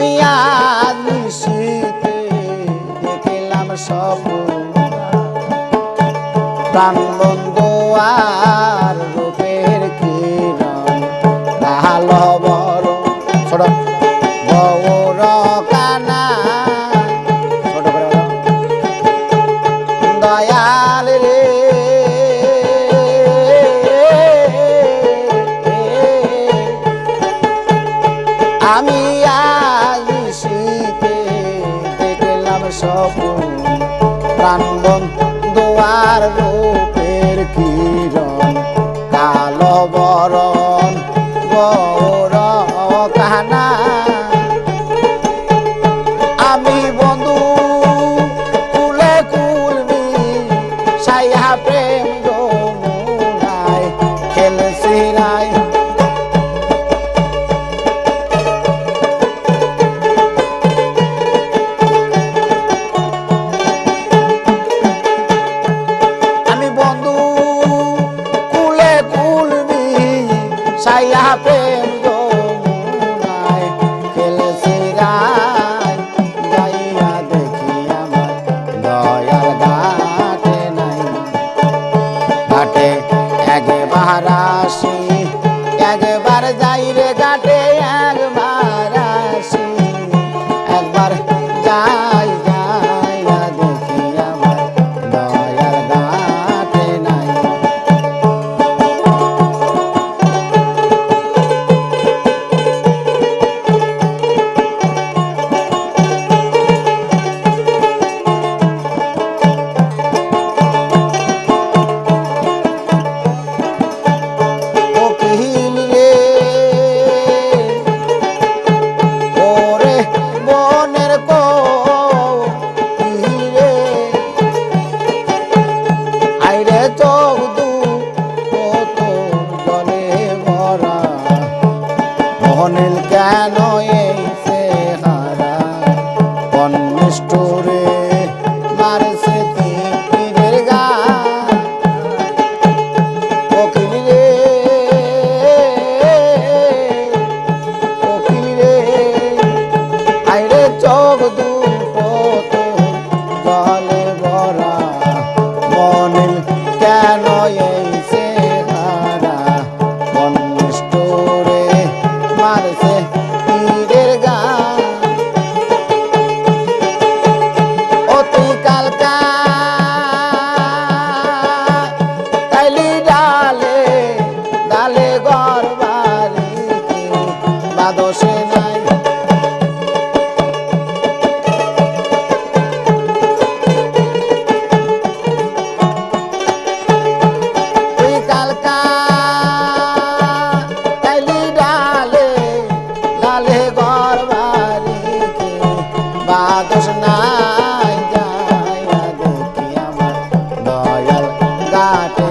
আমি আজ নিশীতে দেখিলাম সব প্রাণ বন্ধু স্বপ্ন প্রাণ বন্ধ রূপের কি? ভাইয়া প্রেম যমুনায় খেলেছে রায় যাইয়া দেখি আমার দয়াল ঘাটে নাই। ঘাটে একবার আসি ಹೋಗುದು কাটে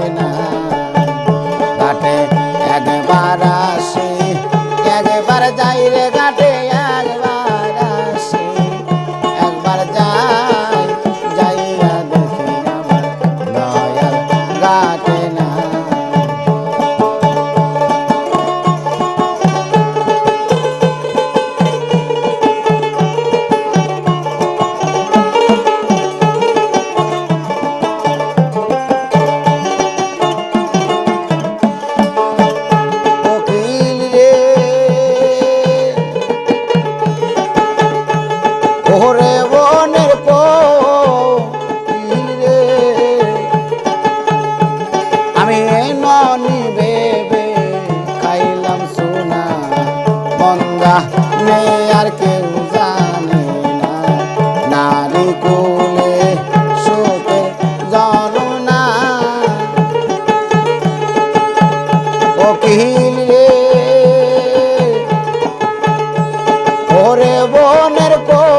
বনের কো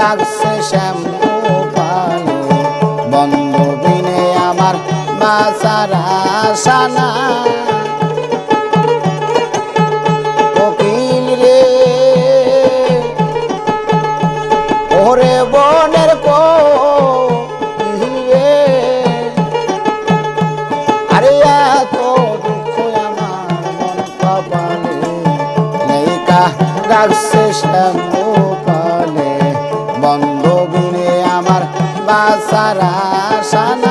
ডাকছে শ্যাম্পু পালে বন্ধু বিনে আমার বাসারা সানা কোকিল রে ওরে বনের আরে বাসারা সানা